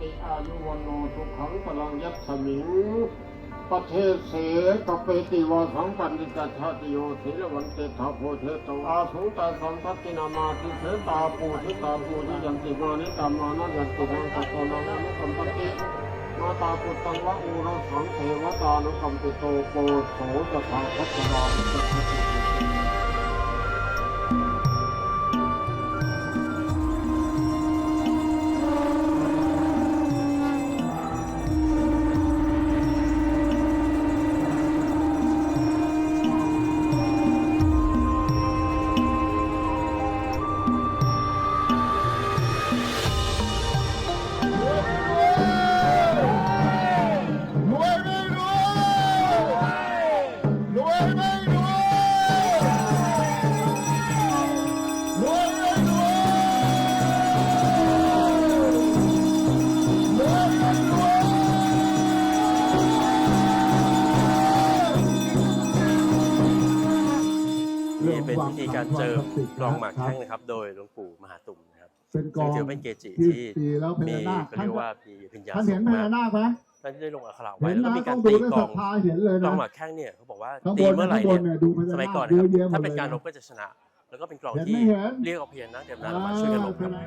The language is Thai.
ติอายุวโนสุขังพลังยัตสมิงประเทศเสกเปติวาสังปันติกัจฉติโยศิลวันเตถาโพเทตวอาสุตาสัมพัตินามาติเสตาปูทิตาปูทิยันติมานิตามานัยันตินังสัตโตนังนุกัมปติมาตาปุตตังวะอุรสังเทวตานุกัมปิโตโปโสตถาคัตตานุ พิธีการเจิมกลองหมากแข้งนะครับ โดยหลวงปู่มหาตุมนะครับเป็นกซึ่องงถือเป็นเกจิที่ที่ตีแล้วพมีญานาคเขาเรียกว่ามีปัญญาท่านสูเห็นงพมาญากนาคไหมท่านได้ลงอักขระไว้เห็นแล้วก็นะมีต้กาอรงดูตีด้วยกลศรัอทงธาเห็นเลยกลอนะงหมากแข้งเนี่ยเขาบอกว่าข้างบตีนเมื่อไหร่ข้างบเนี่ยนเนี่ยดูพญาสมัยนาก่อคนเยนะอะครับแยะหมถ้าดเป็นเลยการรบนะก็จะชนะ แล้วก็เป็นกลองเห็นที่ไม่เห็นเรียกเอาพญานาคเทวดามาช่วยกันรบครับ